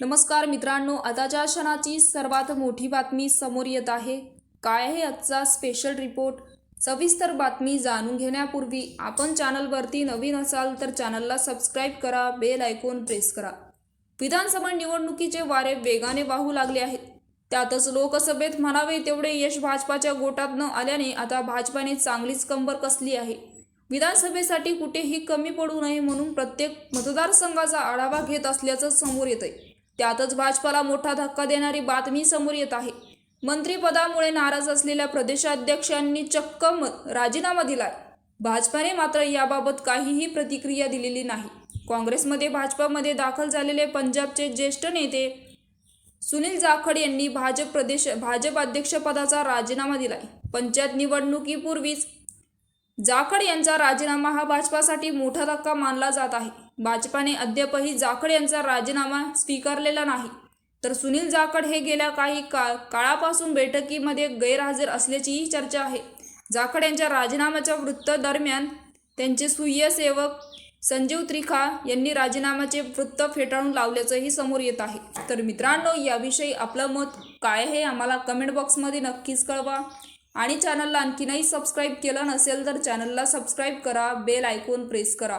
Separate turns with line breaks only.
नमस्कार मित्रांनो आताच्या क्षणाची सर्वात मोठी बातमी समोर येत आहे. काय आहे आजचा स्पेशल रिपोर्ट सविस्तर बातमी जाणून घेण्यापूर्वी आपण चॅनलवरती नवीन असाल तर चॅनलला सबस्क्राईब करा बेल आयकॉन प्रेस करा. विधानसभा निवडणुकीचे वारे वेगाने वाहू लागले आहेत. त्यातच लोकसभेत म्हणावे तेवढे यश भाजपाच्या गोटात न आल्याने आता भाजपाने चांगलीच कंबर कसली आहे? विधानसभेसाठी कुठेही कमी पडू नये म्हणून प्रत्येक मतदारसंघाचा आढावा घेत असल्याचं समोर येतंय. त्यातच भाजपाला मोठा धक्का देणारी बातमी समोर येत आहे. मंत्रिपदामुळे नाराज असलेल्या प्रदेशाध्यक्षांनी चक्क म- राजीनामा दिलाय. भाजपाने मात्र याबाबत काहीही प्रतिक्रिया दिलेली नाही. काँग्रेसमध्ये भाजपामध्ये दाखल झालेले पंजाबचे ज्येष्ठ नेते सुनील जाखड यांनी भाजप प्रदेश भाजप अध्यक्षपदाचा राजीनामा दिलाय. पंचायत निवडणुकीपूर्वीच जाखड यांचा राजीनामा हा भाजपासाठी मोठा धक्का मानला जात आहे. भाजपाने अद्यापही जाखड यांचा राजीनामा स्वीकारलेला नाही. तर सुनील जाखड हे गेल्या काही का काळापासून बैठकीमध्ये गैरहजर असल्याचीही चर्चा आहे. जाखड यांच्या राजीनाम्याच्या वृत्त दरम्यान त्यांचे सुय्य सेवक संजीव त्रिखा यांनी राजीनाम्याचे वृत्त फेटाळून लावल्याचंही समोर येत आहे. तर मित्रांनो याविषयी आपलं मत काय आहे आम्हाला कमेंट बॉक्समध्ये नक्कीच कळवा. आणि चॅनलला आणखीनही सबस्क्राईब केलं नसेल तर चॅनलला सबस्क्राईब करा बेल आयकॉन प्रेस करा.